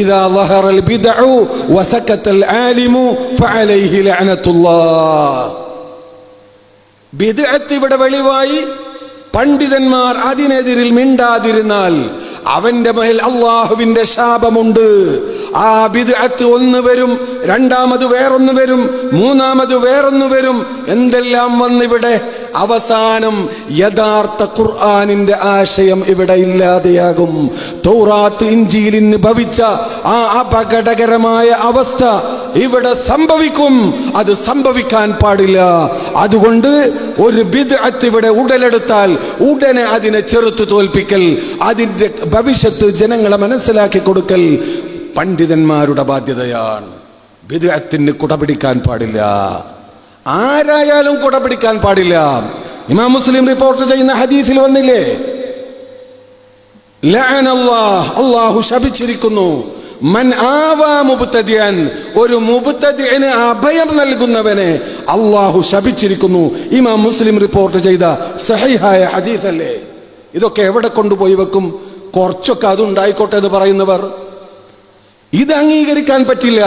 ഇദാ البدع وسكت العالم فعليه لعنة الله. ബിദ്അത്ത് ഇവിടെ വെളിവായി പണ്ഡിതന്മാർ അതിനെതിരിൽ മിണ്ടാതിരുന്നാൽ അവന്റെ മേൽ അള്ളാഹുവിന്റെ ശാപമുണ്ട്. ആ ബിദ്അത്ത് ഒന്ന് വരും രണ്ടാമത് വേറൊന്ന് വരും മൂന്നാമത് വേറൊന്ന് വരും എന്തെല്ലാം വന്നിവിടെ? അവസാനം യഥാർത്ഥ ഖുർആാനിന്റെ ആശയം ഇവിടെ ഇല്ലാതെയാകും. തൗറാത്ത് ഇഞ്ചിയിലിന് ഭവിച്ച ആ അപകടകരമായ അവസ്ഥ ഇവിടെ സംഭവിക്കും. അത് സംഭവിക്കാൻ പാടില്ല. അതുകൊണ്ട് ഒരു ബിദ്അത്ത് ഇവിടെ ഉടലെടുത്താൽ ഉടനെ അതിനെ ചെറുത്തു തോൽപ്പിക്കൽ അതിന്റെ ഭവിഷ്യത്ത് ജനങ്ങളെ മനസ്സിലാക്കി കൊടുക്കൽ പണ്ഡിതന്മാരുടെ ബാധ്യതയാണ്. ബിദ്അത്തിന് കുടപിടിക്കാൻ പാടില്ല. ആരായാലും കുടപിടിക്കാൻ പാടില്ല. ഇമാം മുസ്ലിം റിപ്പോർട്ട് ചെയ്യുന്ന ഹദീസിൽ വന്നില്ലേ? അള്ളാഹു ശപിച്ചിരിക്കുന്നു. മൻ ആവാ ഒരു അഭയം നൽകുന്നവനെ അല്ലാഹു ശപിച്ചിരിക്കുന്നു. ഇമാം മുസ്ലിം റിപ്പോർട്ട് ചെയ്ത സഹിഹായ ഹദീസ് അല്ലേ ഇതൊക്കെ എവിടെ കൊണ്ടുപോയി വെക്കും? കുറച്ചൊക്കെ അതുണ്ടായിക്കോട്ടെ എന്ന് പറയുന്നവർ. ഇത് അംഗീകരിക്കാൻ പറ്റില്ല.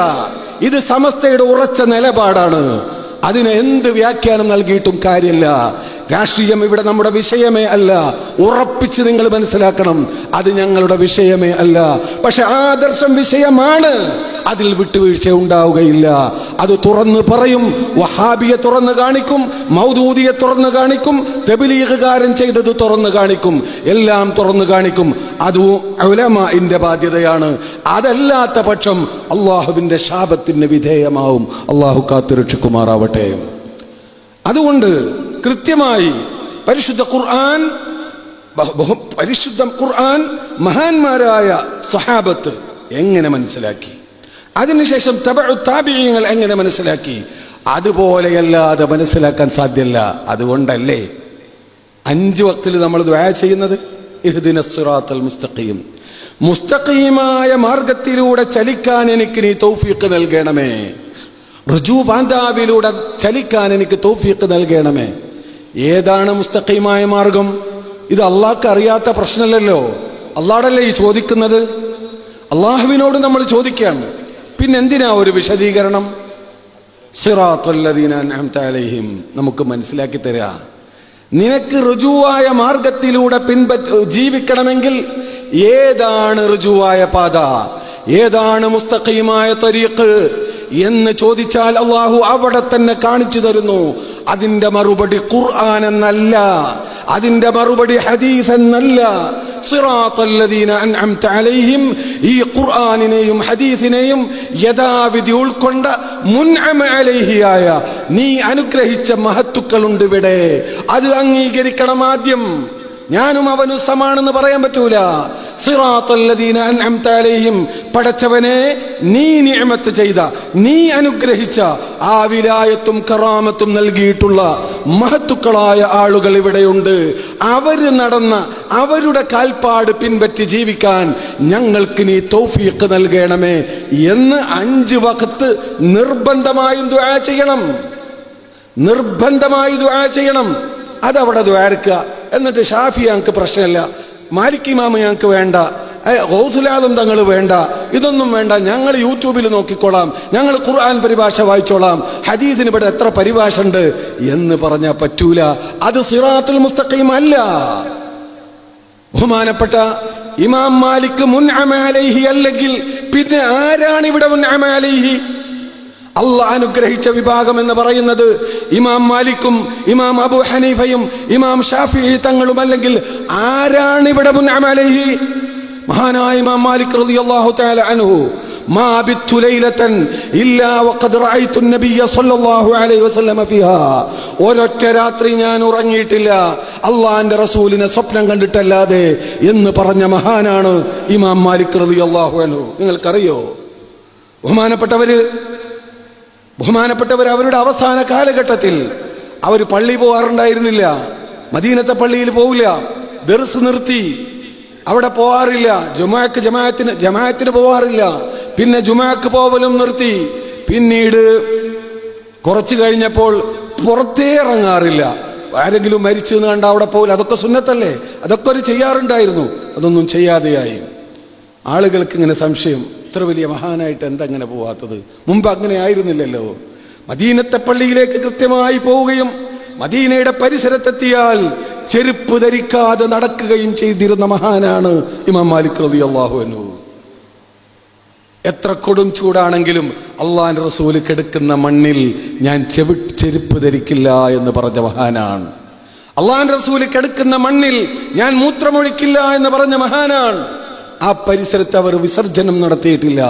ഇത് സമസ്തയുടെ ഉറച്ച നിലപാടാണ്. അതിന് എന്ത് വ്യാഖ്യാനം നൽകിയിട്ടും കാര്യമില്ല. രാഷ്ട്രീയം ഇവിടെ നമ്മുടെ വിഷയമേ അല്ല. ഉറപ്പിച്ച് നിങ്ങൾ മനസ്സിലാക്കണം അത് ഞങ്ങളുടെ വിഷയമേ അല്ല. പക്ഷെ ആദർശം വിഷയമാണ്. അതിൽ വിട്ടുവീഴ്ച ഉണ്ടാവുകയില്ല. അത് തുറന്ന് പറയും വഹാബിയെ തുറന്ന് കാണിക്കും മൗദൂദിയെ തുറന്ന് കാണിക്കും തെബിലീഗുകാരൻ ചെയ്തത് തുറന്ന് കാണിക്കും എല്ലാം തുറന്ന് കാണിക്കും. അതും ഉലമാന്റെ ബാധ്യതയാണ്. അതല്ലാത്ത പക്ഷം അള്ളാഹുവിന്റെ ശാപത്തിന് വിധേയമാവും. അള്ളാഹു കാത്തുരക്ഷിക്കുമാറാവട്ടെ. അതുകൊണ്ട് കൃത്യമായി പരിശുദ്ധ ഖുർആൻ പരിശുദ്ധം ഖുർആൻ മഹാന്മാരായ സഹാബത്ത് എങ്ങനെ മനസ്സിലാക്കി? അതിനുശേഷം തബഉ താബിഈങ്ങൾ എങ്ങനെ മനസ്സിലാക്കി? അതുപോലെയല്ലാതെ മനസ്സിലാക്കാൻ സാധ്യല്ല. അതുകൊണ്ടല്ലേ അഞ്ച് വക്തിൽ നമ്മൾ ദ്വയ ചെയ്യുന്നത്? ഇഹ്ദിന മുസ്തഖീം. മുസ്തഖീമായ മാർഗത്തിലൂടെ ചലിക്കാൻ എനിക്ക് നീ തൗഫീഖ് നൽകണമേ. ഋജുബാന്ധാവിലൂടെ ചലിക്കാൻ എനിക്ക് തൗഫീഖ് നൽകണമേ. ഏതാണ് മുസ്തഖീമായ മാർഗം? ഇത് അള്ളാഹ്ക്ക് അറിയാത്ത പ്രശ്നമല്ലല്ലോ. അള്ളാടല്ലേ ഈ ചോദിക്കുന്നത്? അള്ളാഹുവിനോട് നമ്മൾ ചോദിക്കുകയാണ്. പിന്നെ എന്തിനാ ഒരു വിശദീകരണം? സിറാത്തുല്ലദീന അൻഅംത അലൈഹിം. നമുക്ക് മനസ്സിലാക്കി തരാ. നിനക്ക് ഋജുവായ മാർഗത്തിലൂടെ പിൻപറ്റ ജീവിക്കണമെങ്കിൽ ഏതാണ് ഋജുവായ പാത? ഏതാണ് മുസ്തഖീമായ തരീഖ്? എന്ന് ചോദിച്ചാൽ അള്ളാഹു അവിടെ തന്നെ കാണിച്ചു തരുന്നു. അതിന്റെ മറുപടി ഖുർആൻ എന്നല്ല അതിന്റെ മറുപടി ഹദീസ് എന്നല്ല അലൈഹിം ഈ ഖുർആാനിനെയും ഹദീസിനെയും യഥാവിധി ഉൾക്കൊണ്ട മുൻഅമ അലൈഹിയായ നീ അനുഗ്രഹിച്ച മഹത്തുക്കളുണ്ട് ഇവിടെ. അത് അംഗീകരിക്കണം ആദ്യം. ഞാനും അവനും സമാണെന്ന് പറയാൻ പറ്റൂല. പടച്ചവനെ നീ നിയമത്ത് ചെയ്ത നീ അനുഗ്രഹിച്ച ആ വിലായത്തും കറാമത്തും നൽകിയിട്ടുള്ള മഹത്തുക്കളായ ആളുകൾ ഇവിടെയുണ്ട്. അവർ നടന്ന അവരുടെ കാൽപ്പാട് പിൻപറ്റി ജീവിക്കാൻ ഞങ്ങൾക്ക് നീ തൗഫീഖ് നൽകണമേ എന്ന് അഞ്ച് വഖത്ത് നിർബന്ധമായും ദുആ ചെയ്യണം. നിർബന്ധമായി ദുആ ചെയ്യണം. അതവിടെ ദ്വാരക്കുക എന്നിട്ട് ഷാഫി ഞങ്ങൾക്ക് പ്രശ്നമില്ല. മാലിക് ഇമാമ് ഞങ്ങൾക്ക് വേണ്ട. ഗൗസുലാദം തങ്ങൾ വേണ്ട. ഇതൊന്നും വേണ്ട. ഞങ്ങൾ യൂട്യൂബിൽ നോക്കിക്കോളാം ഞങ്ങൾ ഖുർആൻ പരിഭാഷ വായിച്ചോളാം. ഹദീദിന് ഇവിടെ എത്ര പരിഭാഷ ഉണ്ട് എന്ന് പറഞ്ഞാൽ പറ്റൂല. അത് സിറാത്തുൽ മുസ്തഖീം അല്ല. ബഹുമാനപ്പെട്ട ഇമാം മാലിക് മുൻ അലൈഹി അല്ലെങ്കിൽ പിന്നെ ആരാണ് ഇവിടെ മുൻ അലൈഹി? അള്ളാഹ് അനുഗ്രഹിച്ച വിഭാഗം എന്ന് പറയുന്നത് ഇമാം മാലിക്കും ഇമാം അബു ഹനീഫയും ഇമാം ഷാഫി തങ്ങളും അല്ലെങ്കിൽ ആരാണ് ഇവിടെ മുൻ മഹാനായ ഇമാം മാലിക് റളിയല്ലാഹു തആല അൻഹു. മാ ബിത്തു ലൈലതൻ ഇല്ലാ വഖദ് റഅയ്തു നബിയ സല്ലല്ലാഹു അലൈഹി വസല്ലം ഫിഹാ. ഒരൊറ്റ രാത്രി ഞാൻ ഉറങ്ങിയിട്ടില്ല. അള്ളാഹിന്റെ റസൂലിനെ സ്വപ്നം കണ്ടിട്ടല്ലാതെ എന്ന് പറഞ്ഞ മഹാനാണ് ഇമാം മാലിക് റളിയല്ലാഹു അൻഹു. നിങ്ങൾക്കറിയോ? ബഹുമാനപ്പെട്ടവര് ബഹുമാനപ്പെട്ടവർ അവരുടെ അവസാന കാലഘട്ടത്തിൽ അവർ പള്ളി പോകാറുണ്ടായിരുന്നില്ല. മദീനത്തെ പള്ളിയിൽ പോവില്ല. ദർസ് നിർത്തി. അവിടെ പോവാറില്ല. ജുമാക്ക് ജമാഅത്തിന് ജമാഅത്തിന് പോവാറില്ല. പിന്നെ ജുമാക്ക് പോവലും നിർത്തി. പിന്നീട് കുറച്ചു കഴിഞ്ഞപ്പോൾ പുറത്തേ ഇറങ്ങാറില്ല. ആരെങ്കിലും മരിച്ചു എന്ന് കണ്ട അവിടെ പോകില്ല അതൊക്കെ സുന്നത്തല്ലേ? അതൊക്കെ ഒരു ചെയ്യാറുണ്ടായിരുന്നു. അതൊന്നും ചെയ്യാതെയായി. ആളുകൾക്ക് ഇങ്ങനെ സംശയം. ഇത്ര വലിയ മഹാനായിട്ട് എന്തങ്ങനെ പോവാത്തത്? മുമ്പ് അങ്ങനെ ആയിരുന്നില്ലല്ലോ. മദീനത്തെ പള്ളിയിലേക്ക് കൃത്യമായി പോവുകയും മദീനയുടെ പരിസരത്തെത്തിയാൽ ചെരുപ്പ് ധരിക്കാതെ നടക്കുകയും ചെയ്തിരുന്ന മഹാനാണ് ഇമാം മാലിക് റബി അള്ളാഹു എന്നു എത്ര കൊടും ചൂടാണെങ്കിലും അള്ളാൻ റസൂൽ കെടുക്കുന്ന മണ്ണിൽ ഞാൻ ചെവി ചെരുപ്പ് ധരിക്കില്ല എന്ന് പറഞ്ഞ മഹാനാണ്. അള്ളാൻ റസൂൽ കെടുക്കുന്ന മണ്ണിൽ ഞാൻ മൂത്രമൊഴിക്കില്ല എന്ന് പറഞ്ഞ മഹാനാണ്. ആ പരിസരത്ത് അവർ വിസർജനം നടത്തിയിട്ടില്ല.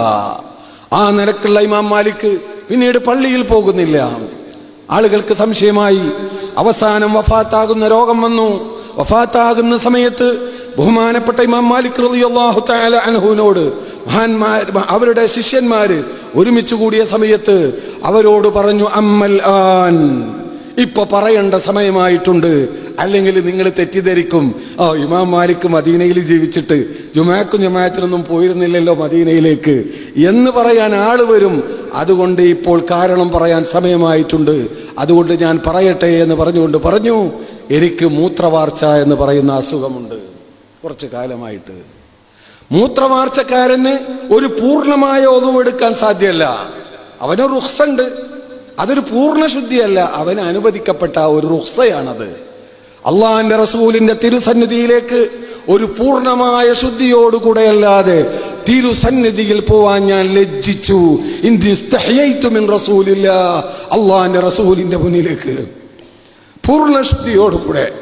ആ നിലക്കുള്ള ഇമാം മാലിക് പിന്നീട് പള്ളിയിൽ പോകുന്നില്ല. ആളുകൾക്ക് സംശയമായി അവസാനം വഫാത്താകുന്ന രോഗം വന്നു. വഫാത്താകുന്ന സമയത്ത് ബഹുമാനപ്പെട്ട ഇമാം മാലിക് റളിയല്ലാഹു തആല മഹാന്മാർ അവരുടെ ശിഷ്യന്മാര് ഒരുമിച്ച് കൂടിയ സമയത്ത് അവരോട് പറഞ്ഞു അമ്മൽ ആൻ. ഇപ്പൊ പറയേണ്ട സമയമായിട്ടുണ്ട്. അല്ലെങ്കിൽ നിങ്ങൾ തെറ്റിദ്ധരിക്കും. ആ ഇമാം മാലിക് മദീനയിൽ ജീവിച്ചിട്ട് ജുമാക്കും ജുമായത്തിനൊന്നും പോയിരുന്നില്ലല്ലോ മദീനയിലേക്ക്. എന്ന് പറയാൻ ആൾ വരും. അതുകൊണ്ട് ഇപ്പോൾ കാരണം പറയാൻ സമയമായിട്ടുണ്ട്. അതുകൊണ്ട് ഞാൻ പറയട്ടെ എന്ന് പറഞ്ഞുകൊണ്ട് പറഞ്ഞു എനിക്ക് മൂത്രവാർച്ച എന്ന് പറയുന്ന അസുഖമുണ്ട്. കുറച്ച് കാലമായിട്ട്. മൂത്രവാർച്ചക്കാരന് ഒരു പൂർണമായ എടുക്കാൻ സാധ്യമല്ല. അവന് റുഹ്സുണ്ട് അതൊരു പൂർണ ശുദ്ധിയല്ല. അവന് അനുവദിക്കപ്പെട്ട ഒരു റുഹ്സയാണത്. അള്ളാഹിന്റെ റസൂലിന്റെ തിരുസന്നിധിയിലേക്ക് ഒരു പൂർണമായ ശുദ്ധിയോടുകൂടെ അല്ലാതെ തിരുസന്നിധിയിൽ പോവാൻ ഞാൻ ലജ്ജിച്ചു. ഇന്ത്യൻ റസൂലില്ല. അള്ളാഹിന്റെ റസൂലിന്റെ മുന്നിലേക്ക്. പൂർണ ശുദ്ധിയോടുകൂടെ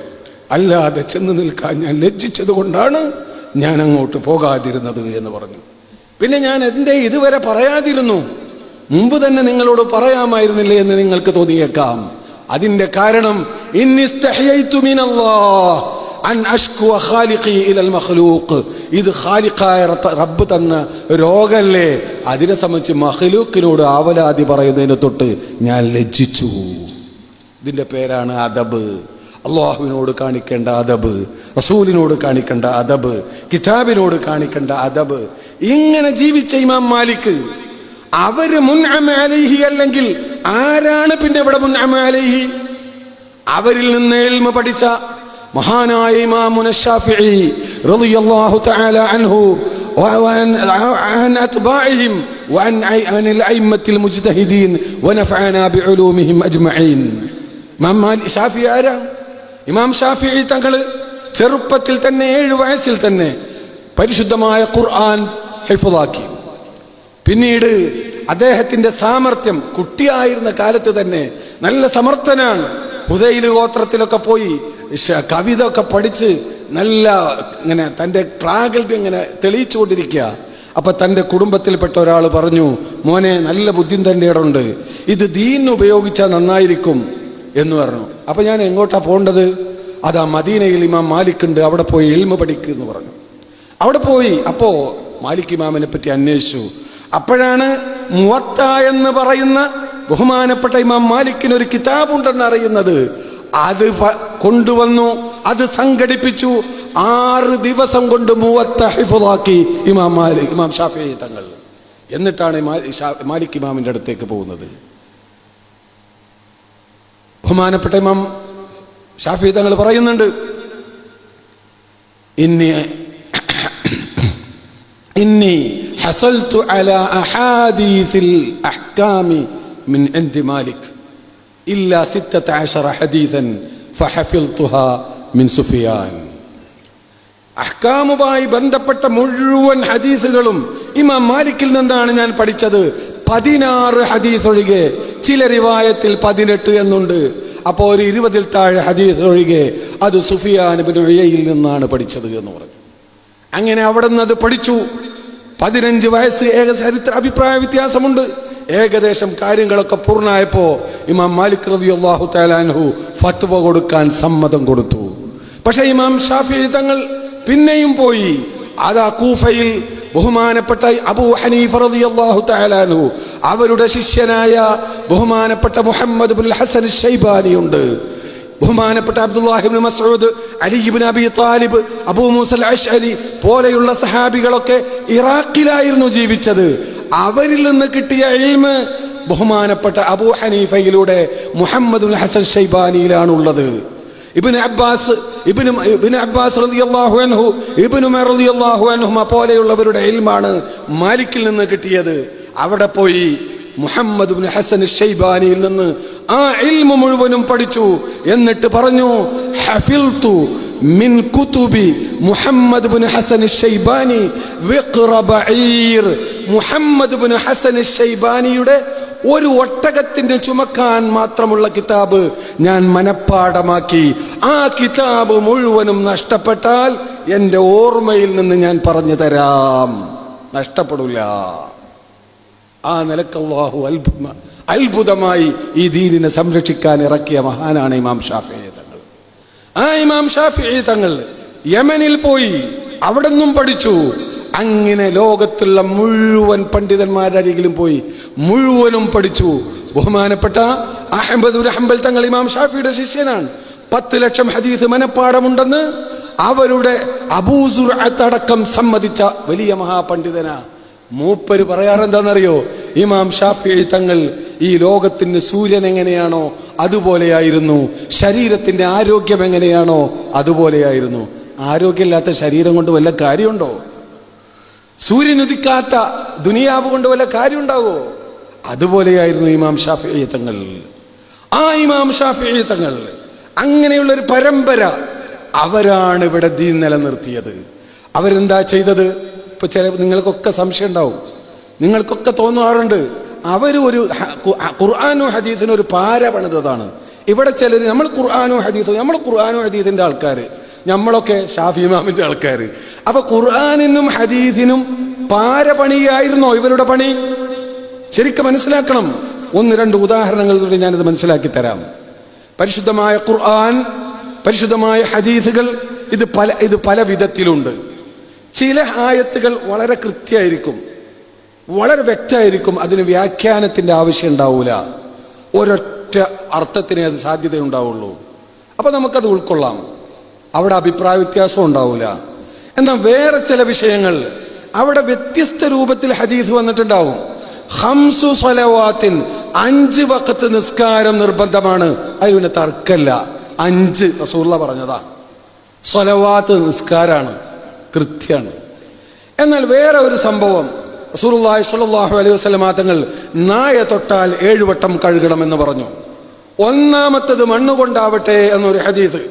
അല്ലാതെ ചെന്ന് നിൽക്കാൻ ഞാൻ ലജ്ജിച്ചത് കൊണ്ടാണ് ഞാൻ അങ്ങോട്ട് പോകാതിരുന്നത് എന്ന് പറഞ്ഞു. പിന്നെ ഞാൻ എന്റെ ഇതുവരെ പറയാതിരുന്നു? മുമ്പ് തന്നെ നിങ്ങളോട് പറയാമായിരുന്നില്ലേ എന്ന് നിങ്ങൾക്ക് തോന്നിയേക്കാം. അതിന്റെ കാരണം ഇത് ഖാലിഖായ റബ്ബ് തന്ന രോഗല്ലേ? അതിനെ സംബന്ധിച്ച് മഹലൂക്കിനോട് ആവലാതി പറയുന്നതിന് തൊട്ട് ഞാൻ ലജ്ജിച്ചു. ഇതിന്റെ പേരാണ് അദബ്. അള്ളാഹുവിനോട് കാണിക്കേണ്ട അദബ് റസൂലിനോട് കാണിക്കേണ്ട അദബ് കിതാബിനോട് കാണിക്കേണ്ട അദബ്. ഇങ്ങനെ ജീവിച്ച ഇമാം മാലിക് അവർ മുൻ അലൈഹി അല്ലെങ്കിൽ ആരാണ് പിന്നെ ഇവിടെ മുന്നമലി അവരിൽ നിന്ന് എൽമ പഠിച്ച മഹാനായ ഇമാം ഷാഫി തങ്ങൾ ചെറുപ്പത്തിൽ തന്നെ ഏഴു വയസ്സിൽ തന്നെ പരിശുദ്ധമായ ഖുർആൻ ഹൈഫുദാക്കി പിന്നീട് അദ്ദേഹത്തിന്റെ സാമർഥ്യം കുട്ടിയായിരുന്ന കാലത്ത് തന്നെ നല്ല സമർത്ഥനാണ്. ഹുദൈൽ ഗോത്രത്തിലൊക്കെ പോയി കവിത ഒക്കെ പഠിച്ച് നല്ല ഇങ്ങനെ തന്റെ പ്രാഗൽഭ്യം ഇങ്ങനെ തെളിയിച്ചു കൊണ്ടിരിക്കുക അപ്പൊ തന്റെ കുടുംബത്തിൽപ്പെട്ട ഒരാൾ പറഞ്ഞു മോനെ നല്ല ബുദ്ധി തന്റെ ഇടമുണ്ട് ഇത് ദീൻ ഉപയോഗിച്ചാൽ നന്നായിരിക്കും. എന്ന് പറഞ്ഞു. അപ്പൊ ഞാൻ എങ്ങോട്ടാ പോകേണ്ടത്? അതാ മദീനയിൽ ഇമാം മാലിക് ഉണ്ട് അവിടെ പോയി എൽമ പഠിക്കുക എന്ന് പറഞ്ഞു. അവിടെ പോയി അപ്പോ മാലിക് ഇമാമിനെ പറ്റി അന്വേഷിച്ചു. അപ്പോഴാണ് മുവത്ത എന്ന് പറയുന്ന ബഹുമാനപ്പെട്ട ഇമാം മാലിക്കിന് ഒരു കിതാബുണ്ടെന്ന് അറിയുന്നത്. അത് കൊണ്ടുവന്നു അത് സംഘടിപ്പിച്ചു. ആറ് ദിവസം കൊണ്ട് മുവത്ത ഹിഫുദാക്കി ഇമാം മാലിക് ഇമാം ഷാഫി തങ്ങൾ. എന്നിട്ടാണ് മാലിക് ഇമാമിന്റെ അടുത്തേക്ക് പോകുന്നത്. ബഹുമാനപ്പെട്ട ഇമാം ഷാഫി തങ്ങൾ പറയുന്നുണ്ട് ഇന്നി حصلت على അഹാദീസിൽ അഹ്കാമി من عند مالك ഇല്ല സിത്തത്ത് ആഷറ ഹദീസൻ ഫഹഫിൽതുഹ മിൻ സുഫിയാൻ അഹ്കാമുമായി ബന്ധപ്പെട്ട മുഴുവൻ ഹദീസുകളും ഇമാം മാലിക്കിൽ നിന്നാണ് ഞാൻ പഠിച്ചത്. പതിനാറ് ഹദീസ് ഒഴികെ ചില റിവായത്തിൽ പതിനെട്ട് എന്നുണ്ട്. അപ്പോൾ ഒരു ഇരുപതിൽ താഴെ ഹദീസ് ഒഴികെ അത് സുഫിയാൻ ബിൻ ഉയയിൽ നിന്നാണ് പഠിച്ചത് എന്ന് പറഞ്ഞു. അങ്ങനെ അവിടെ നിന്ന് അത് പഠിച്ചു. പതിനഞ്ച് വയസ്സ് ഏക ചരിത്ര അഭിപ്രായ വ്യത്യാസമുണ്ട്. ഏകദേശം കാര്യങ്ങളൊക്കെ പൂർണമായപ്പോ ഇമാം മാലിക് റബി അള്ളാഹു തലാൻഹു ഫത്വ കൊടുക്കാൻ സമ്മതം കൊടുത്തു. പക്ഷേ ഇമാം ഷാഫി തങ്ങൾ പിന്നെയും പോയി. അതാ കൂഫയിൽ ബഹുമാനപ്പെട്ട അബൂ ഹനീഫ റളിയല്ലാഹു തആലാനു അവരുടെ ശിഷ്യനായ ബഹുമാനപ്പെട്ട മുഹമ്മദ് ബിൻ ഹസൻ ഷൈബാനി ഉണ്ട് ബഹുമാനപ്പെട്ട Abdullah ibn Masud Ali ibn Abi Talib Abu Musa al Ashari പോലെയുള്ള സഹാബികളൊക്കെ ഇറാഖിലായിരുന്നു ജീവിച്ചത്. അവരിൽ നിന്ന് കിട്ടിയ ഇൽമ് ബഹുമാനപ്പെട്ട അബൂ ഹനീഫയിലൂടെ Muhammad Hasan ഷൈബാനിയിലാണുള്ളത്. Ibn Abbas ibn ibn Abbas റളിയല്ലാഹു അൻഹു ഇബ്നു ഉമർ റളിയല്ലാഹു അൻഹുമ പോലെയുള്ളവരുടെ എൽമാണ് മാലിക്കിൽ നിന്ന് കിട്ടിയത്. അവിടെ പോയി മുഹമ്മദ് ഹസൻ ഷെയ്ബാനിയിൽ നിന്ന് ആ ഇൽമ മുഴുവനും പഠിച്ചു എന്നിട്ട് പറഞ്ഞു ഹഫിൽതു മിൻ കുതുബി Muhammad bin Hasan Shaibani Muhammad bin Hasan ഷൈബാനിയുടെ ഒരു ഒട്ടകത്തിന് ചുമക്കാൻ മാത്രമുള്ള കിതാബ് ഞാൻ മനഃപ്പാടമാക്കി ആ കിതാബ് മുഴുവനും നഷ്ടപ്പെട്ടാൽ എന്റെ ഓർമ്മയിൽ നിന്ന് ഞാൻ പറഞ്ഞു തരാം. നഷ്ടപ്പെടില്ല ആ നിലക്കള്ളാഹു അത്ഭുതമാണ് അത്ഭുത. അത്ഭുതമായി ഈ ദീനിനെ സംരക്ഷിക്കാൻ ഇറക്കിയ മഹാനാണ് ഇമാം ഷാഫി. തങ്ങൾ ആ ഇമാം ഷാഫി തങ്ങൾ യമനിൽ പോയി അവിടെ നിന്നും പഠിച്ചു. അങ്ങനെ ലോകത്തുള്ള മുഴുവൻ പണ്ഡിതന്മാരുടെ അരികിലും പോയി മുഴുവനും പഠിച്ചു. ബഹുമാനപ്പെട്ട അഹമ്മദ് ഹംബൽ തങ്ങൾ ഇമാം ഷാഫിയുടെ ശിഷ്യനാണ്. പത്ത് ലക്ഷം ഹദീസ് മനപ്പാടമുണ്ടെന്ന് അവരുടെ അബൂസുറത്തടക്കം സമ്മതിച്ച വലിയ മഹാപണ്ഡിതനാ. മൂപ്പര് പറയാറെന്താണെന്നറിയോ ഇമാം ഷാഫി തങ്ങൾ ഈ ലോകത്തിന് സൂര്യൻ എങ്ങനെയാണോ അതുപോലെയായിരുന്നു. ശരീരത്തിന്റെ ആരോഗ്യം എങ്ങനെയാണോ അതുപോലെയായിരുന്നു. ആരോഗ്യമില്ലാത്ത ശരീരം കൊണ്ട് വല്ല കാര്യമുണ്ടോ? സൂര്യൻ ഉദിക്കാത്ത ദുനിയാവ് കൊണ്ട് വല്ല കാര്യമുണ്ടാവോ? അതുപോലെയായിരുന്നു ഇമാം ഷാഫി തങ്ങൾ. ആ ഇമാം ഷാഫി തങ്ങൾ അങ്ങനെയുള്ള ഒരു പരമ്പര അവരാണ് ഇവിടെ ദീൻ നിലനിർത്തിയത്. അവരെന്താ ചെയ്തത്? ഇപ്പൊ ചില നിങ്ങൾക്കൊക്കെ സംശയം ഉണ്ടാവും. നിങ്ങൾക്കൊക്കെ തോന്നാറുണ്ട്. അവർ ഒരു ഖുർആാനോ ഹദീസിനും ഒരു പാര പണിതതാണ്. ഇവിടെ ചിലർ നമ്മൾ ഖുർആാനോ ഹദീസോ നമ്മൾ ഖുർആാനോ ഹദീസിന്റെ ആൾക്കാർ നമ്മളൊക്കെ ഷാഫി ഇമാമിന്റെ ആൾക്കാർ അപ്പൊ ഖുർആാനിനും ഹദീസിനും പാര പണിയായിരുന്നോ ഇവരുടെ പണി? ശരിക്കും മനസ്സിലാക്കണം. ഒന്ന് രണ്ട് ഉദാഹരണങ്ങളിലൂടെ ഞാനിത് മനസ്സിലാക്കി തരാം. പരിശുദ്ധമായ ഖുർആൻ പരിശുദ്ധമായ ഹദീസുകൾ ഇത് പല ഇത് പല വിധത്തിലുണ്ട്. ചില ആയത്തുകൾ വളരെ കൃത്യമായിരിക്കും. വളരെ വ്യക്തമായിരിക്കും അതിന് വ്യാഖ്യാനത്തിന്റെ ആവശ്യം ഉണ്ടാവൂല. ഒരൊറ്റ അർത്ഥത്തിനേ അത് സാധ്യത ഉണ്ടാവുള്ളൂ അപ്പൊ നമുക്കത് ഉൾക്കൊള്ളാം. അവിടെ അഭിപ്രായ വ്യത്യാസം ഉണ്ടാവൂല. എന്നാൽ വേറെ ചില വിഷയങ്ങൾ അവിടെ വ്യത്യസ്ത രൂപത്തിൽ ഹദീസ് വന്നിട്ടുണ്ടാവും. ഹംസു സലവാത്തിൻ അഞ്ച് വക്കത്ത് നിസ്കാരം നിർബന്ധമാണ്. അത് പിന്നെ തർക്കല്ല. അഞ്ച് റസൂള്ള പറഞ്ഞതാ. സ്വലവാത്ത് നിസ്കാരാണ് കൃത്യാണ്. എന്നാൽ വേറെ ഒരു സംഭവം റസൂലുള്ളാഹി സ്വല്ലല്ലാഹു അലൈഹി വസല്ലമ തങ്ങൾ നായ തൊട്ടാൽ ഏഴു വട്ടം കഴുകണം എന്ന് പറഞ്ഞു. ഒന്നാമത്തത് മണ്ണ് കൊണ്ടാവട്ടെ എന്നൊരു ഹദീസ്.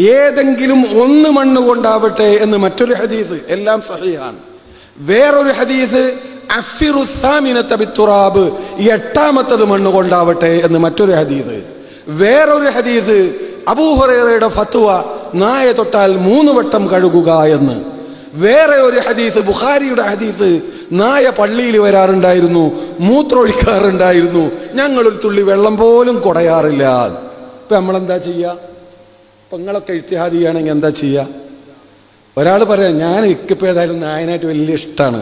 ഏതെങ്കിലും ഒന്ന് മണ്ണ് കൊണ്ടാവട്ടെ എന്ന് മറ്റൊരു ഹദീസ്. എല്ലാം സഹിയാണ് വേറൊരു ഹദീസ് അഫിറു സാമിനത്ത ബിത്തുറാബ് എട്ടാമത്തത് മണ്ണ് കൊണ്ടാവട്ടെ എന്ന് മറ്റൊരു ഹദീസ്. വേറൊരു ഹദീസ് അബൂഹുറയുടെ ഫത്വ നായ തൊട്ടാൽ മൂന്ന് വട്ടം കഴുകുക എന്ന്. വേറെ ഒരു ഹദീസ് ബുഖാരിയുടെ ഹദീസ് നായ പള്ളിയിൽ വരാറുണ്ടായിരുന്നു മൂത്രമൊഴിക്കാറുണ്ടായിരുന്നു. ഞങ്ങളൊരു തുള്ളി വെള്ളം പോലും കുടയാറില്ല. ഇപ്പൊ നമ്മളെന്താ ചെയ്യുക ഇപ്പം നിങ്ങളൊക്കെ ഇഷ്ടിഹാദി ചെയ്യുകയാണെങ്കിൽ എന്താ ചെയ്യുക ഒരാൾ പറയാം ഞാൻ ഇക്കിപ്പോൾ ഏതായാലും നായനായിട്ട് വലിയ ഇഷ്ടമാണ്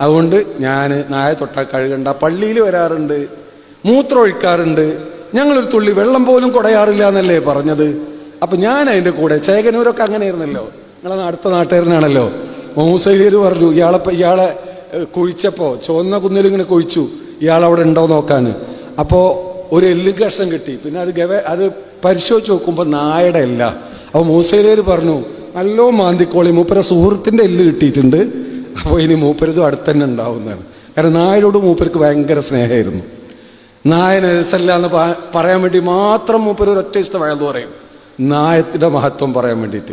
അതുകൊണ്ട് ഞാൻ നായ തൊട്ടാൽ കഴുകണ്ട. പള്ളിയിൽ വരാറുണ്ട് മൂത്രം ഒഴിക്കാറുണ്ട് ഞങ്ങളൊരു തുള്ളി വെള്ളം പോലും കുടയാറില്ല എന്നല്ലേ പറഞ്ഞത്? അപ്പം ഞാൻ അതിന്റെ കൂടെ ചേകനൂരൊക്കെ അങ്ങനെയായിരുന്നല്ലോ. നിങ്ങളെ അടുത്ത നാട്ടുകാരനാണല്ലോ. മൂസൈലിയർ പറഞ്ഞു ഇയാളെ ഇയാളെ ഏഹ്, കുഴിച്ചപ്പോ ചുവന്ന കുന്നിൽ ഇങ്ങനെ കുഴിച്ചു. ഇയാൾ അവിടെ ഉണ്ടോ നോക്കാൻ. അപ്പോൾ ഒരു എല്ല് കഷ്ണം കിട്ടി. പിന്നെ അത് ഗവ അത് പരിശോധിച്ച് നോക്കുമ്പോൾ നായയുടെ അല്ല അപ്പോൾ മൂസയിലേർ പറഞ്ഞു നല്ലോ മാന്തിക്കോളി മൂപ്പര സുഹൃത്തിന്റെ എല്ല് കിട്ടിയിട്ടുണ്ട്. അപ്പോൾ ഇനി മൂപ്പരതും അടുത്തന്നെ ഉണ്ടാവുന്നതാണ്. കാരണം നായരോട് മൂപ്പർക്ക് ഭയങ്കര സ്നേഹമായിരുന്നു. നായ നരസല്ല എന്ന് പറയാൻ വേണ്ടി മാത്രം മൂപ്പര് ഒരൊറ്റ ഇഷ്ടം വയലു പറയും. നായത്തിന്റെ മഹത്വം പറയാൻ വേണ്ടിയിട്ട്.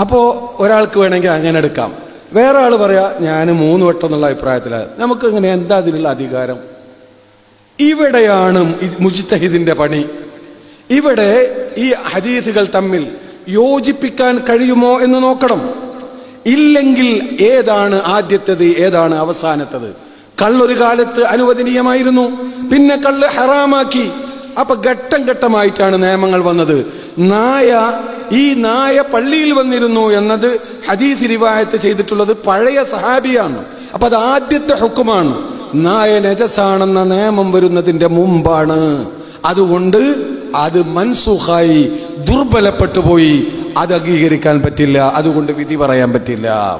അപ്പോൾ ഒരാൾക്ക് വേണമെങ്കിൽ അങ്ങനെ എടുക്കാം. വേറെ ആൾ പറയാ ഞാൻ മൂന്ന് വട്ടം എന്നുള്ള അഭിപ്രായത്തിലാണ് നമുക്ക് ഇങ്ങനെ എന്താ അതിനുള്ള അധികാരം? ഇവിടെയാണ് മുജിത്തഹിദിന്റെ പണി. ഇവിടെ ഈ ഹദീസുകൾ തമ്മിൽ യോജിപ്പിക്കാൻ കഴിയുമോ എന്ന് നോക്കണം. ഇല്ലെങ്കിൽ ഏതാണ് ആദ്യത്തേത് ഏതാണ് അവസാനത്തത്? കള്ളൊരു കാലത്ത് അനുവദനീയമായിരുന്നു പിന്നെ കള്ള് ഹറാമാക്കി. അപ്പൊ ഘട്ടം ഘട്ടമായിട്ടാണ് നിയമങ്ങൾ വന്നത്. നായ ഈ നായ പള്ളിയിൽ വന്നിരുന്നു എന്നത് ഹദീസ് റിവായത്ത് ചെയ്തിട്ടുള്ളത് പഴയ സഹാബിയാണ്. അപ്പൊ അത് ആദ്യത്തെ ഹുക്കുമാണ്. നായ നജസാണെന്ന നിയമം വരുന്നതിന്റെ മുമ്പാണ്. അതുകൊണ്ട് അത് മൻസുഖായി ദുർബലപ്പെട്ടു പോയി. അത് അംഗീകരിക്കാൻ പറ്റില്ല. അതുകൊണ്ട് വിധി പറയാൻ പറ്റില്ല.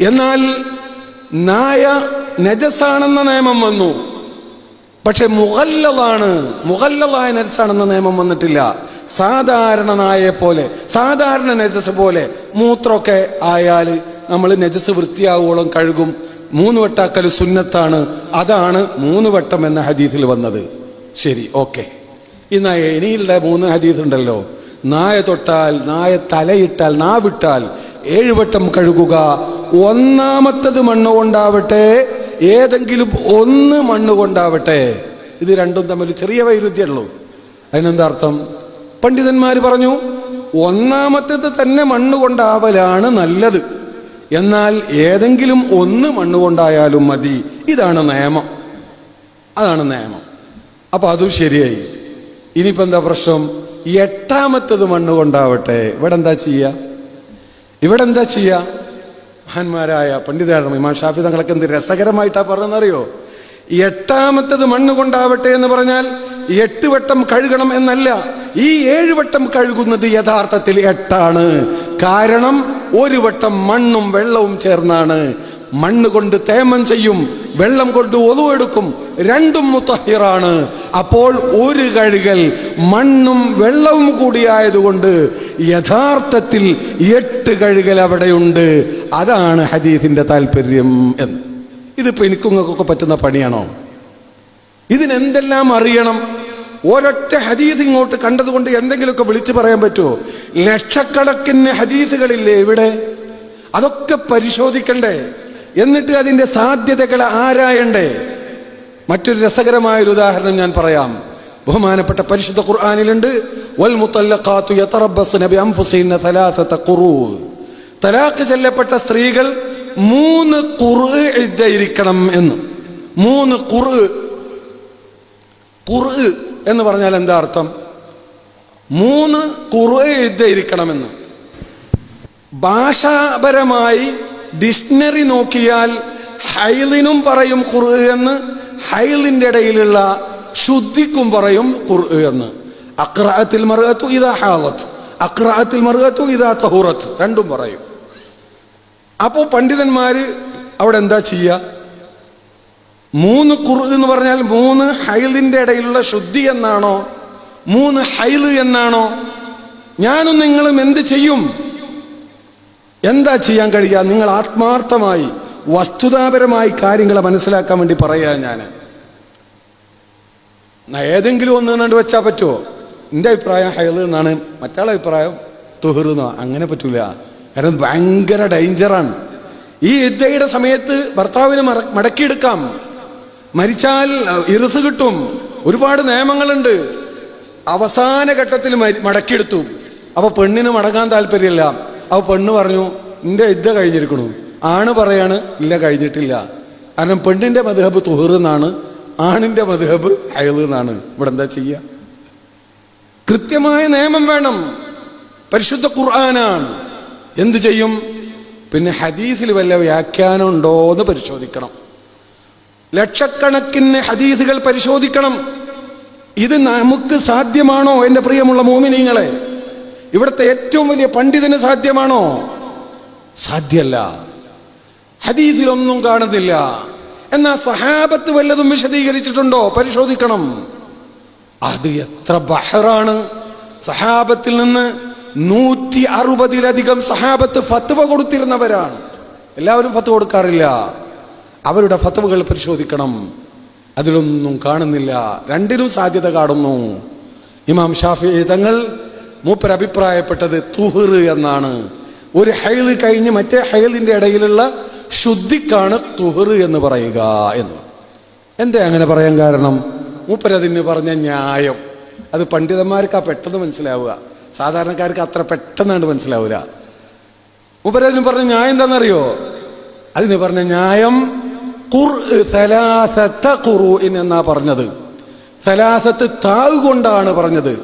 എന്നാൽ നായ നജസാണെന്ന നിയമം വന്നു. പക്ഷെ മുഹല്ലതാണ് മുഹല്ലതായ നജസാണെന്ന നിയമം വന്നിട്ടില്ല. സാധാരണ നായെ പോലെ സാധാരണ നജസ് പോലെ മൂത്രമൊക്കെ ആയാൽ നമ്മൾ നജസ് വൃത്തിയാവുവോളം കഴുകും. മൂന്ന് വട്ടാക്കൽ സുന്നത്താണ്. അതാണ് മൂന്ന് വട്ടം എന്ന ഹദീസിൽ വന്നത്. ശരി ഓക്കെ. ഇന്ന് ഇനിയുള്ള മൂന്ന് ഹദീസ് ഉണ്ടല്ലോ. നായ തൊട്ടാൽ നായ തലയിട്ടാൽ നാവിട്ടാൽ ഏഴുവട്ടം കഴുകുക. ഒന്നാമത്തത് മണ്ണ് കൊണ്ടാവട്ടെ. ഏതെങ്കിലും ഒന്ന് മണ്ണ് കൊണ്ടാവട്ടെ. ഇത് രണ്ടും തമ്മിൽ ചെറിയ വൈരുദ്ധ്യമുള്ളൂ. അതിനെന്താ അർത്ഥം പണ്ഡിതന്മാർ പറഞ്ഞു ഒന്നാമത്തേത് തന്നെ മണ്ണ് കൊണ്ടാവലാണ് നല്ലത്. എന്നാൽ ഏതെങ്കിലും ഒന്ന് മണ്ണ് കൊണ്ടായാലും മതി. ഇതാണ് നിയമം. അതാണ് നിയമം. അപ്പൊ അതും ശരിയായി. ഇനിയിപ്പോ എന്താ പ്രശ്നം? എട്ടാമത്തത് മണ്ണ് കൊണ്ടാവട്ടെ ഇവിടെ എന്താ ചെയ്യുക ഇവിടെ എന്താ ചെയ്യുക മഹാന്മാരായ പണ്ഡിതരാണ്. ഇമാം ഷാഫി തങ്ങളൊക്കെ എന്ത് രസകരമായിട്ടാ പറഞ്ഞെന്നറിയോ എട്ടാമത്തത് മണ്ണ് കൊണ്ടാവട്ടെ എന്ന് പറഞ്ഞാൽ എട്ട് വട്ടം കഴുകണം എന്നല്ല. ഈ ഏഴ് വട്ടം കഴുകുന്നത് യഥാർത്ഥത്തിൽ എട്ടാണ്. കാരണം ഒരു വട്ടം മണ്ണും വെള്ളവും ചേർന്നാണ്. മണ്ണ് കൊണ്ട് തേമം ചെയ്യും വെള്ളം കൊണ്ട് ഒതുവെടുക്കും രണ്ടും മുത്തഹിറാണ്. അപ്പോൾ ഒരു കഴുകൽ മണ്ണും വെള്ളവും കൂടിയായതുകൊണ്ട് യഥാർത്ഥത്തിൽ എട്ട് കഴുകൽ അവിടെയുണ്ട്. അതാണ് ഹദീസിന്റെ താല്പര്യം എന്ന്. ഇതിപ്പോ എനിക്കുങ്ങൾക്കൊക്കെ പറ്റുന്ന പണിയാണോ? ഇതിനെന്തെല്ലാം അറിയണം? ഒരൊറ്റ ഹദീസ് ഇങ്ങോട്ട് കണ്ടതുകൊണ്ട് എന്തെങ്കിലുമൊക്കെ വിളിച്ചു പറയാൻ പറ്റുമോ? ലക്ഷക്കണക്കിന് ഹദീസുകളില്ലേ ഇവിടെ? അതൊക്കെ പരിശോധിക്കണ്ടേ? എന്നിട്ട് അതിന്റെ സാധ്യതകൾ ആരായണ്ടേ? മറ്റൊരു രസകരമായ ഒരു ഉദാഹരണം ഞാൻ പറയാം. ബഹുമാനപ്പെട്ട പരിശുദ്ധ ഖുർആാനിലുണ്ട് വൽ നബി ഖുറൂ തലാഖ് ചെല്ലപ്പെട്ട സ്ത്രീകൾ മൂന്ന് കുറു ഇരിക്കണം എന്ന്. മൂന്ന് കുറു ഖുർആ. എന്ന് പറഞ്ഞാൽ എന്താ അർത്ഥം? മൂന്ന് കുറു എഴുതിയിരിക്കണമെന്ന്. ഭാഷാപരമായി ഡിക്ഷണറി നോക്കിയാൽ ഹൈലിനും പറയും കുറു എന്ന് ഹൈലിന്റെ ഇടയിലുള്ള ശുദ്ധിക്കും പറയും കുറു എന്ന്. അക്രാത്തിൽ മറുകത്തു ഇതാ ഹാവത്ത് അക്രാത്തിൽ മറുകത്തു ഇതാ തഹൂറത്ത് രണ്ടും പറയും. അപ്പോൾ പണ്ഡിതന്മാര് അവിടെ എന്താ ചെയ്യുക? മൂന്ന് കുറു എന്ന് പറഞ്ഞാൽ മൂന്ന് ഹൈലിന്റെ ഇടയിലുള്ള ശുദ്ധി എന്നാണോ? മൂന്ന് ഹൈൽ എന്നാണോ? ഞാനും നിങ്ങളും എന്ത് ചെയ്യും? എന്താ ചെയ്യാൻ കഴിയുക? നിങ്ങൾ ആത്മാർത്ഥമായി വസ്തുതാപരമായി കാര്യങ്ങളെ മനസ്സിലാക്കാൻ വേണ്ടി പറയുക ഞാൻ ഏതെങ്കിലും ഒന്ന് കണ്ട് വെച്ചാൽ പറ്റുമോ എന്റെ അഭിപ്രായം ഹൈൽ എന്നാണ്. മറ്റാളെ അഭിപ്രായം? തുഹറുന്നോ അങ്ങനെ പറ്റൂല. കാരണം ഭയങ്കര ഡേഞ്ചറാണ്. ഈ യുദ്ധയുടെ സമയത്ത് ഭർത്താവിനെ മടക്കിയെടുക്കാം. മരിച്ചാൽ ഇറുസ് കിട്ടും. ഒരുപാട് നിയമങ്ങളുണ്ട്. അവസാന ഘട്ടത്തിൽ മടക്കിയെടുത്തു. അപ്പൊ പെണ്ണിന് മടങ്ങാൻ താല്പര്യമില്ല. അപ്പൊ പെണ്ണ് പറഞ്ഞു നിന്റെ ഇത് കഴിഞ്ഞിരിക്കണു. ആണ് പറയാണ് ഇല്ല കഴിഞ്ഞിട്ടില്ല. കാരണം പെണ്ണിന്റെ മധുഹബ് തുഹർ എന്നാണ് ആണിന്റെ മധുഹബ് ഹയൽ എന്നാണ്. ഇവിടെ എന്താ ചെയ്യുക കൃത്യമായ നിയമം വേണം. പരിശുദ്ധ ഖുർആനാണ്. എന്തു ചെയ്യും? പിന്നെ ഹദീസിൽ വല്ല വ്യാഖ്യാനം ഉണ്ടോ എന്ന് പരിശോധിക്കണം. ലക്ഷക്കണക്കിന് ഹദീസുകൾ പരിശോധിക്കണം. ഇത് നമുക്ക് സാധ്യമാണോ എന്റെ പ്രിയമുള്ള മോമിനിങ്ങളെ? ഇവിടുത്തെ ഏറ്റവും വലിയ പണ്ഡിതന് സാധ്യമാണോ? സാധ്യല്ല. ഹദീസിലൊന്നും കാണുന്നില്ല. എന്നാൽ സഹാബത്ത് വല്ലതും വിശദീകരിച്ചിട്ടുണ്ടോ? പരിശോധിക്കണം. അത് എത്ര ബഹറാണ്. സഹാബത്തിൽ നിന്ന് നൂറ്റി അറുപതിലധികം സഹാബത്ത് ഫത്വ കൊടുത്തിരുന്നവരാണ്. എല്ലാവരും ഫത്വ കൊടുക്കാറില്ല. അവരുടെ ഫത്തവുകൾ പരിശോധിക്കണം. അതിലൊന്നും കാണുന്നില്ല. രണ്ടിനും സാധ്യത കാണുന്നു. ഇമാം ഷാഫി തങ്ങൾ മൂപ്പർ അഭിപ്രായപ്പെട്ടത് തുഹർ എന്നാണ്. ഒരു ഹൈൽ കഴിഞ്ഞ് മറ്റേ ഹൈലിന്റെ ഇടയിലുള്ള ശുദ്ധിക്കാണ് തുഹർ എന്ന് പറയുക എന്ന്. എന്താ അങ്ങനെ പറയാൻ കാരണം? മൂപ്പരതിന് പറഞ്ഞ ന്യായം. അത് പണ്ഡിതന്മാർക്ക് ആ പെട്ടെന്ന് മനസ്സിലാവുക. സാധാരണക്കാർക്ക് അത്ര പെട്ടെന്നാണ് മനസ്സിലാവില്ല മൂപ്പരതിന് പറഞ്ഞ ന്യായം എന്താണെന്നറിയോ? അതിന് പറഞ്ഞ ന്യായം ഖുർആൻ എന്നാ പറഞ്ഞത്. സലാസത്ത് താവ് കൊണ്ടാണ് പറഞ്ഞത്.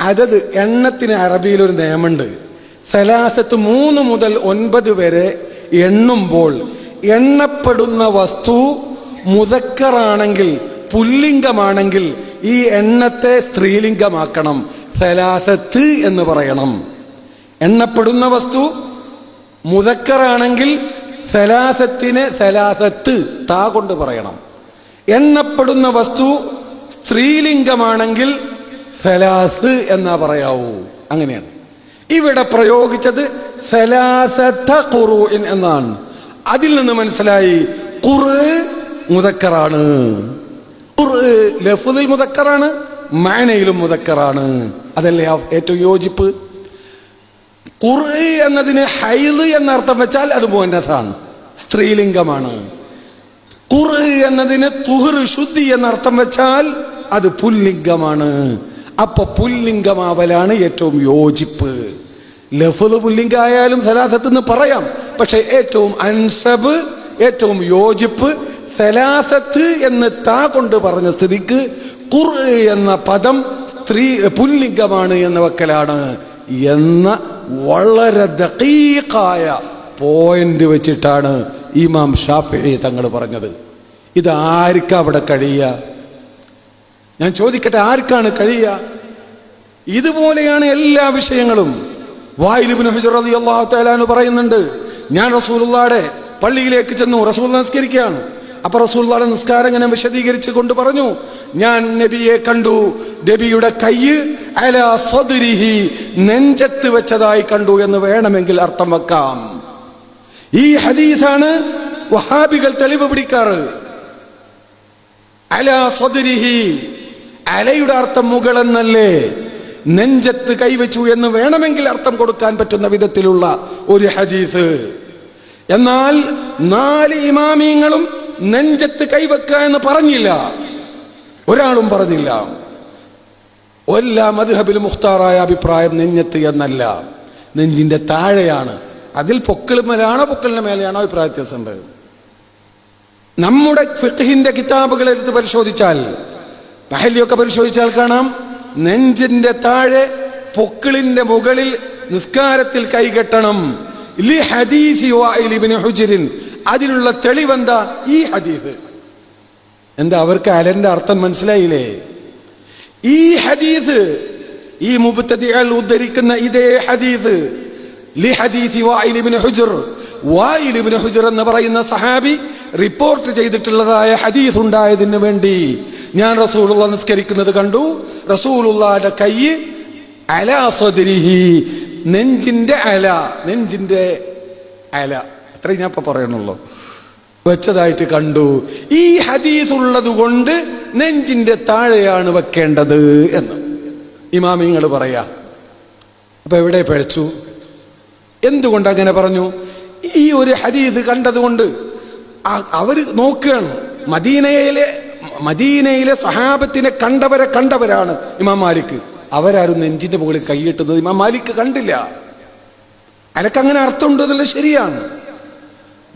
അതത് എണ്ണത്തിന് അറബിയിൽ ഒരു നിയമുണ്ട്. സലാസത്ത് മൂന്ന് മുതൽ ഒൻപത് വരെ എണ്ണുമ്പോൾ എണ്ണപ്പെടുന്ന വസ്തു മുതക്കറാണെങ്കിൽ പുല്ലിംഗമാണെങ്കിൽ ഈ എണ്ണത്തെ സ്ത്രീലിംഗമാക്കണം. സലാസത്ത് എന്ന് പറയണം. എണ്ണപ്പെടുന്ന വസ്തു മുതക്കറാണെങ്കിൽ സലാസത്തിന് സലാസത്ത് താ കൊണ്ട് പറയണം. എണ്ണപ്പെടുന്ന വസ്തു സ്ത്രീലിംഗമാണെങ്കിൽ സലാസ് എന്നാ പറയാവൂ. അങ്ങനെയാണ്. ഇവിടെ പ്രയോഗിച്ചത് എന്നാണ്. അതിൽ നിന്ന് മനസ്സിലായി ഖുറ് മുതക്കറാണ് ഖുറ് ലഫുദിൽ മുതക്കറാണ് മാനയിലും മുതക്കറാണ് അതല്ലേ ഏറ്റവും യോജിപ്പ്? ഖുർഇ എന്നതിന് ഹൈദ് എന്നർത്ഥം വെച്ചാൽ അത് മോന്നതാണ് സ്ത്രീലിംഗമാണ്. ഖുർഇ എന്നതിന് തുഹർ ശുദ്ധി എന്നർത്ഥം വെച്ചാൽ അത് പുല്ലിംഗമാണ്. അപ്പൊ പുല്ലിംഗമാവലാണ് ഏറ്റവും യോജിപ്പ്. ലഫ്ദ് പുല്ലിങ്കായാലും സലാസത്ത് എന്ന് പറയാം. പക്ഷെ ഏറ്റവും അൻസബ് ഏറ്റവും യോജിപ്പ് സലാസത്ത് എന്ന് താ കൊണ്ട് പറഞ്ഞ സ്ഥിതിക്ക് കുർ എന്ന പദം സ്ത്രീ പുല്ലിംഗമാണ് എന്ന വക്കലാണ്. എന്ന വളരെ ദക്കീക്കായ പോയിന്റ് വെച്ചിട്ടാണ് ഇമാം ഷാഫി തങ്ങൾ പറഞ്ഞത്. ഇത് ആർക്കാ അവിടെ കഴിയുക ഞാൻ ചോദിക്കട്ടെ ആർക്കാണ് കഴിയുക ഇതുപോലെയാണ് എല്ലാ വിഷയങ്ങളും. വായിലിബിൻ പറയുന്നുണ്ട് ഞാൻ റസൂലുള്ളാടെ പള്ളിയിലേക്ക് ചെന്നു റസൂൽ നിസ്കരിക്കുകയാണ് അപ്പൊ റസൂലുള്ളാടെ നിസ്കാരം ഇങ്ങനെ വിശദീകരിച്ച് കൊണ്ട് പറഞ്ഞു ഞാൻ നബിയെ കണ്ടു നബിയുടെ കയ്യ് അല നെഞ്ചത്ത് വെച്ചതായി കണ്ടു എന്ന് വേണമെങ്കിൽ അർത്ഥം വെക്കാം. ഈ ഹദീസാണ് വഹാബികൾ തെളിവ് പിടിക്കാറ്. അല സ്വദുരിഹി അലയുടെ അർത്ഥം മുകളെന്നല്ലേ? നെഞ്ചത്ത് കൈവച്ചു എന്ന് വേണമെങ്കിൽ അർത്ഥം കൊടുക്കാൻ പറ്റുന്ന വിധത്തിലുള്ള ഒരു ഹദീസ്. എന്നാൽ നാല് ഇമാമിയങ്ങളും നെഞ്ചത്ത് കൈവെക്കുക എന്ന് പറഞ്ഞില്ല. ഒരാളും പറഞ്ഞില്ല. എല്ലാ മധുഹബിൽ മുഖ്താറായ അഭിപ്രായം നെഞ്ഞത്ത് എന്നല്ല. നെഞ്ചിന്റെ താഴെയാണ്. അതിൽ പൊക്കിൾ മേലാണോ പൊക്കിളിന് മേലെയാണോ അഭിപ്രായ വ്യത്യാസമുണ്ട് നമ്മുടെ ഫിഖിന്റെ കിതാബുകൾ എടുത്ത് പരിശോധിച്ചാൽ മഹലിയൊക്കെ പരിശോധിച്ചാൽ കാണാം. നെഞ്ചിന്റെ താഴെ പൊക്കിളിന്റെ മുകളിൽ നിസ്കാരത്തിൽ കൈകെട്ടണം. അതിനുള്ള തെളിവെന്താ? ഈ ഹദീഫ്. എന്താ അവർക്ക് അലന്റെ അർത്ഥം മനസ്സിലായില്ലേ? ഈ ഹദീസ് ഈ മുബത്തതികൾ ഉദ്ധരിക്കുന്ന ഇതേ ഹദീസ് ലി ഹദീസി വായിലിബിന് ഹുജുർ. വായിലിബിന് ഹുജ്ർ എന്ന് പറയുന്ന സഹാബി റിപ്പോർട്ട് ചെയ്തിട്ടുള്ളതായ ഹദീസ് ഉണ്ടായതിനു വേണ്ടി ഞാൻ റസൂലുള്ള നിസ്കരിക്കുന്നത് കണ്ടു. റസൂലുള്ളാന്റെ കൈ അല സദരിഹി നെഞ്ചിന്റെ അല നെഞ്ചിന്റെ അല. അത്രയും ഞാൻ ഇപ്പൊ പറയണുള്ളൂ വെച്ചതായിട്ട് കണ്ടു. ഈ ഹദീസ് ഉള്ളത് കൊണ്ട് നെഞ്ചിന്റെ താഴെയാണ് വെക്കേണ്ടത് എന്ന്. ഇമാമിങ്ങൾ പറയാ. അപ്പൊ എവിടെ പഴച്ചു? എന്തുകൊണ്ട് അങ്ങനെ പറഞ്ഞു? ഈ ഒരു ഹദീസ് കണ്ടതുകൊണ്ട് അവർ നോക്കുകയാണ്. മദീനയിലെ മദീനയിലെ സഹാബത്തിനെ കണ്ടവരെ കണ്ടവരാണ് ഇമാം മാലിക്. അവരാരും നെഞ്ചിന്റെ മുകളിൽ കൈയിട്ടുന്നത് ഇമാം മാലിക് കണ്ടില്ല. അനക്കങ്ങനെ അർത്ഥമുണ്ട് എന്നുള്ളത് ശരിയാണ്.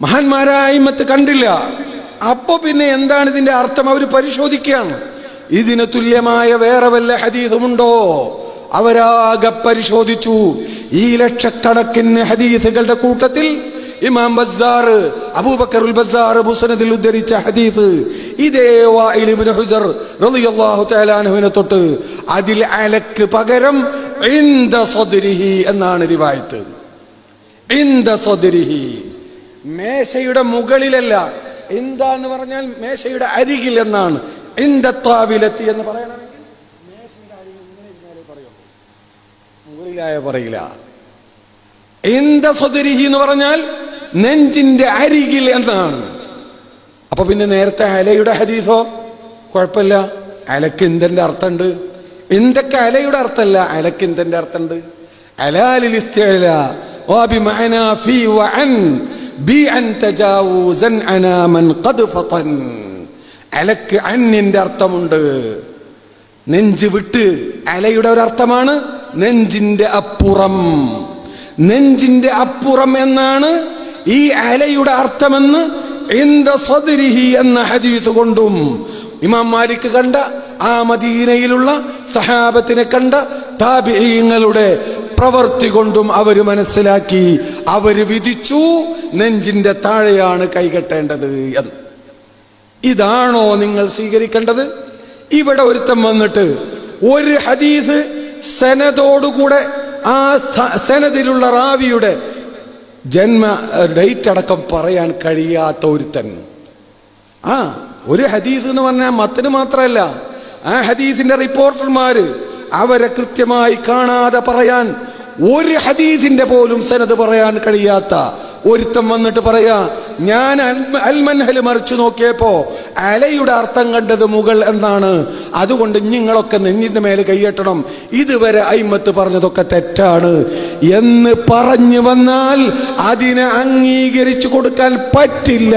മഹാന്മാരായ ഇമ്മത്ത് കണ്ടില്ല. അപ്പൊ പിന്നെ എന്താണ് ഇതിന്റെ അർത്ഥം? അവർ പരിശോധിക്കുകയാണ്. ഇതിന് തുല്യമായ വേറെ വല്ല ഹദീസുമുണ്ടോ? അവരാകെ പരിശോധിച്ചു. ഈ ലക്ഷക്കണക്കിന് ഹദീസുകളുടെ കൂട്ടത്തിൽ ഇമാം ബസാർ അബൂബക്കറുൽ ബസാർ മുസനദിൽ ഉദ്ധരിച്ച ഹദീസ്. ഇതേ വായിൽ ഇബ്നു ഹുജർ റളിയല്ലാഹു തആല അൻഹുവിനെ തൊട്ട് അതിൽ അലക്ക് പകരം ഇൻദ സദ്രിഹി എന്നാണ് റിവായത്ത്. ഇൻദ സദ്രിഹി. മേശയുടെ മുകളിലല്ല എന്താന്ന് പറഞ്ഞാൽ മേശയുടെ അരികിൽ എന്നാണ്. ഇൻദ ഇന്ദത്താവിലെത്തി എന്ന് പറയണമെങ്കിൽ മേശയുടെ അരികിൽ ഇങ്ങനെ ഇരുന്നാലേ പറയുള്ളൂ. മുകളിലായ പറയില്ല. ഇന്ദ സ്വദരിഹി എന്ന് പറഞ്ഞാൽ നെഞ്ചിന്റെ അരികിൽ എന്നാണ്. അപ്പൊ പിന്നെ നേരത്തെ അലയുടെ ഹദീസോ? കുഴപ്പമില്ല. അലക്ക് ഇന്ദന്റെ അർത്ഥമുണ്ട്. എന്തൊക്കെ അലയുടെ അർത്ഥമല്ല അലക്ക് ഇന്ദന്റെ അർത്ഥമുണ്ട്. അർത്ഥമുണ്ട്. നെഞ്ച് വിട്ട് അലയുടെ ഒരു അർത്ഥമാണ് നെഞ്ചിന്റെ അപ്പുറം. നെഞ്ചിന്റെ അപ്പുറം എന്നാണ് ഈ അലയുടെ അർത്ഥമെന്ന് എന്ന ഹദീസ് കൊണ്ടും ഇമാം മാലിക് കണ്ട ആ മദീനയിലുള്ള സഹാബത്തിനെ കണ്ട താബിഈങ്ങളുടെ പ്രവർത്തി കൊണ്ടും അവർ മനസ്സിലാക്കി അവർ വിധിച്ചു നെഞ്ചിന്റെ താഴെയാണ് കൈകെട്ടേണ്ടത് എന്ന്. ഇതാണോ നിങ്ങൾ സ്വീകരിക്കേണ്ടത്? ഇവിടെ ഒരുത്തം വന്നിട്ട് ഒരു ഹദീസ് സെനതോടുകൂടെ ആ സെനതിലുള്ള റാവിയുടെ ജന്മ ഡേറ്റ് അടക്കം പറയാൻ കഴിയാത്ത ഒരുത്തൻ. ആ ഒരു ഹദീസ് എന്ന് പറഞ്ഞാൽ മത്തിന് മാത്രമല്ല ആ ഹദീസിന്റെ റിപ്പോർട്ടർമാര് അവരെ കൃത്യമായി കാണാതെ പറയാൻ ഒരു ഹദീസിന്റെ പോലും സനത് പറയാൻ കഴിയാത്ത ഒരുത്തം വന്നിട്ട് പറയാ ഞാൻ അൽമൻഹൽ മറിച്ചു നോക്കിയപ്പോ അലയുടെ അർത്ഥം കണ്ടത് മുകൾ എന്നാണ്. അതുകൊണ്ട് നിങ്ങളൊക്കെ നെഞ്ഞിന്റെ മേലെ കൈയെട്ടണം. ഇതുവരെ അയിമത്ത് പറഞ്ഞതൊക്കെ തെറ്റാണ്. എന്ന് പറഞ്ഞു വന്നാൽ അതിനെ അംഗീകരിച്ചു കൊടുക്കാൻ പറ്റില്ല.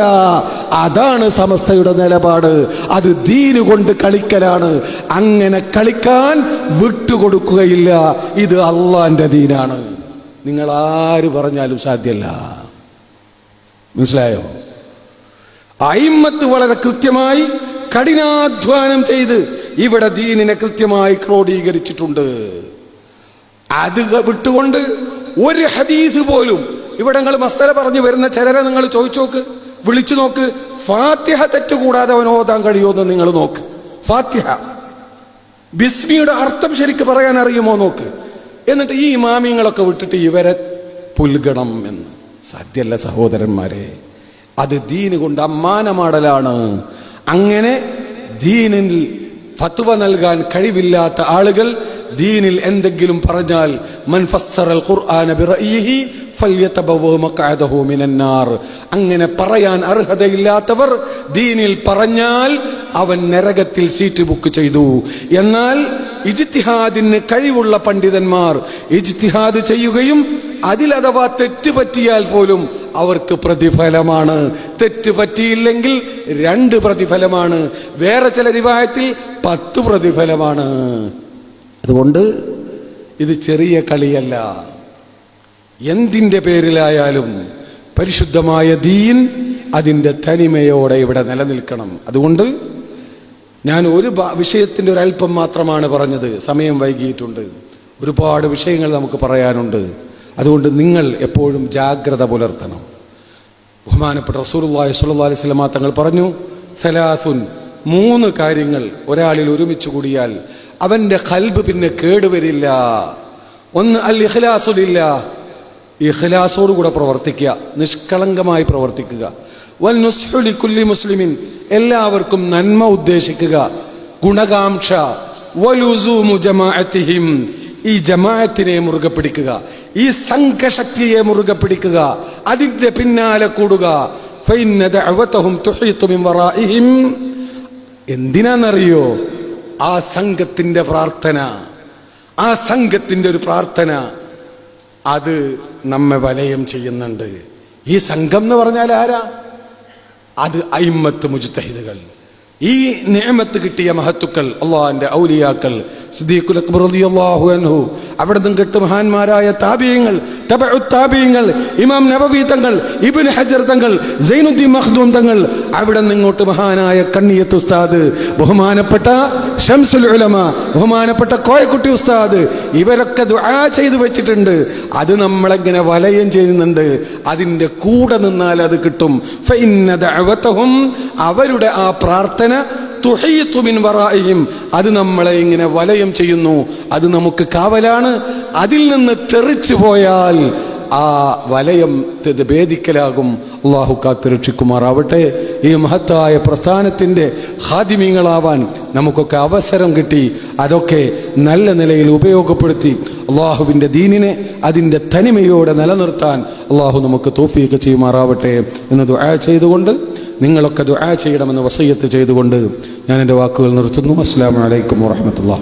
അതാണ് സമസ്തയുടെ നിലപാട്. അത് ദീന് കൊണ്ട് കളിക്കലാണ്. അങ്ങനെ കളിക്കാൻ വിട്ടുകൊടുക്കുകയില്ല. ഇത് അള്ളാന്റെ ദീനാണ്. നിങ്ങൾ ആര് പറഞ്ഞാലും സാധ്യല്ല. മനസ്സിലായോ? അയിമത്ത് വളരെ കൃത്യമായി കഠിനാധ്വാനം ചെയ്ത് ഇവിടെ ദീനിനെ കൃത്യമായി ക്രോഡീകരിച്ചിട്ടുണ്ട്. അത് വിട്ടുകൊണ്ട് ഒരു ഹദീസ് പോലും ഇവിടെ നിങ്ങൾ മസല പറഞ്ഞു വരുന്ന ചിലരെ നിങ്ങൾ ചോദിച്ചു നോക്ക് വിളിച്ചു നോക്ക് ഫാത്തിഹ തെറ്റുകൂടാതെ അവൻ ഓതാൻ കഴിയുമെന്ന് നിങ്ങൾ നോക്ക്. ഫാത്തിഹ. ബിസ്മിയുടെ അർത്ഥം ശരിക്ക് പറയാൻ അറിയുമോ നോക്ക്. എന്നിട്ട് ഈ ഇമാമിങ്ങളൊക്കെ വിട്ടിട്ട് ഇവരെ പുൽഗണം എന്ന്. സാധ്യല്ല സഹോദരന്മാരെ. അത് ദീന് കൊണ്ട് അമ്മാനമാടലാണ്. അങ്ങനെ ദീനിൽ ഫത്വ നൽകാൻ കഴിവില്ലാത്ത ആളുകൾ ദീനിൽ എന്തെങ്കിലും പറഞ്ഞാൽ അങ്ങനെ പറയാൻ അർഹതയില്ലാത്തവർ ദീനിൽ പറഞ്ഞാൽ അവൻ നരകത്തിൽ സീറ്റ് ബുക്ക് ചെയ്തു. എന്നാൽ ഇജ്തിഹാദിന് കഴിവുള്ള പണ്ഡിതന്മാർ ഇജ്തിഹാദ് ചെയ്യുകയും അതിൽ അഥവാ തെറ്റ് പറ്റിയാൽ പോലും അവർക്ക് പ്രതിഫലമാണ്. തെറ്റ് പറ്റിയില്ലെങ്കിൽ രണ്ട് പ്രതിഫലമാണ്. വേറെ ചില രൂപായത്തിൽ പത്ത് പ്രതിഫലമാണ്. അതുകൊണ്ട് ഇത് ചെറിയ കളിയല്ല. എന്തിന്റെ പേരിലായാലും പരിശുദ്ധമായ ദീൻ അതിന്റെ തനിമയോടെ ഇവിടെ നിലനിൽക്കണം. അതുകൊണ്ട് ഞാൻ ഒരു വിഷയത്തിന്റെ ഒരു അല്പം മാത്രമാണ് പറഞ്ഞത്. സമയം വൈകിയിട്ടുണ്ട്. ഒരുപാട് വിഷയങ്ങൾ നമുക്ക് പറയാനുണ്ട്. അതുകൊണ്ട് നിങ്ങൾ എപ്പോഴും ജാഗ്രത പുലർത്തണം. ബഹുമാനപ്പെട്ട റസൂലുള്ളാഹി സ്വല്ലല്ലാഹി അലൈഹി വസല്ലം തങ്ങൾ പറഞ്ഞു സലാസുൻ മൂന്ന് കാര്യങ്ങൾ ഒരാളിൽ ഒരുമിച്ച് കൂടിയാൽ അവന്റെ കൽബ് പിന്നെ കേടുവരില്ല. ഒന്ന് അൽ ഇഖ്ലാസുലില്ല ഇഖ്ലാസോടുകൂടെ പ്രവർത്തിക്കുക നിഷ്കളങ്കമായി പ്രവർത്തിക്കുക. വൽ നുസ്ഹു കുല്ലി മുസ്ലിമിൻ എല്ലാവർക്കും നന്മ ഉദ്ദേശിക്കുക. ഗുണകാംക്ഷ വലുസൂമു ജമാഅത്തിഹിം ഈ ജമാഅത്തിനെ മുറുകെ പിടിക്കുക ഈ സംഘശക്തിയെ മുറുകെ പിടിക്കുക അതിന്റെ പിന്നാലെ കൂടുക. എന്തിനാണെന്നറിയോ ആ സംഘത്തിന്റെ പ്രാർത്ഥന ആ സംഘത്തിന്റെ ഒരു പ്രാർത്ഥന അത് നമ്മെ വലയം ചെയ്യുന്നുണ്ട്. ഈ സംഘം എന്ന് പറഞ്ഞാൽ ആരാ? അത് അയിമത്ത് മുജ്തഹിദുകൾ. ഈ നിയമത്ത് കിട്ടിയ മഹത്തുക്കൾ അള്ളാഹിന്റെ ഔലിയാക്കൾ സിദ്ദീഖുൽ അക്ബർ റളിയല്ലാഹു അൻഹു. അവിടെ നിന്നും കിട്ടു മഹാന്മാരായ താബിയങ്ങൾ തബഉ താബിയങ്ങൾ ഇമാം നബവി തങ്ങൾ ഇബ്നു ഹജർ തങ്ങൾ സൈനുദ്ദീൻ മഖ്ദൂം തങ്ങൾ. അവിടെ നിന്ന് ഇങ്ങോട്ട് മഹാനായ കണ്ണിയത്ത് ഉസ്താദ് ബഹുമാനപ്പെട്ട ഷംസുൽ ഉലമ ബഹുമാനപ്പെട്ട കോയക്കുട്ടി ഉസ്താദ് ഇവരൊക്കെ ദുആ ചെയ്തു വെച്ചിട്ടുണ്ട്. അത് നമ്മളെങ്ങനെ വലയം ചെയ്യുന്നുണ്ട്? അതിന്റെ കൂടെ നിന്നാൽ അത് കിട്ടും. അവരുടെ ആ പ്രാർത്ഥന വറാഇഹിം. അത് നമ്മളെ ഇങ്ങനെ വലയം ചെയ്യുന്നു. അത് നമുക്ക് കാവലാണ്. അതിൽ നിന്ന് തെറിച്ചു പോയാൽ ആ വലയം ഭേദിക്കലാകും. അള്ളാഹു കാത്ത് രക്ഷിക്കുമാറാവട്ടെ. ഈ മഹത്തായ പ്രസ്ഥാനത്തിന്റെ ഹാദിമീങ്ങളാവാൻ നമുക്കൊക്കെ അവസരം കിട്ടി. അതൊക്കെ നല്ല നിലയിൽ ഉപയോഗപ്പെടുത്തി അള്ളാഹുവിന്റെ ദീനിനെ അതിന്റെ തനിമയോടെ നിലനിർത്താൻ അള്ളാഹു നമുക്ക് തോഫിയൊക്കെ ചെയ്യുമാറാവട്ടെ എന്ന് ദുആ ചെയ്തുകൊണ്ട് നിങ്ങളൊക്കെ ദുആ ചെയ്യണമെന്ന് വസയ്യത്ത് ചെയ്തുകൊണ്ട് ഞാൻ എന്റെ വാക്കുകൾ നിർത്തുന്നു. അസ്സാം വലൈക്കും വാഹമത്തുള്ള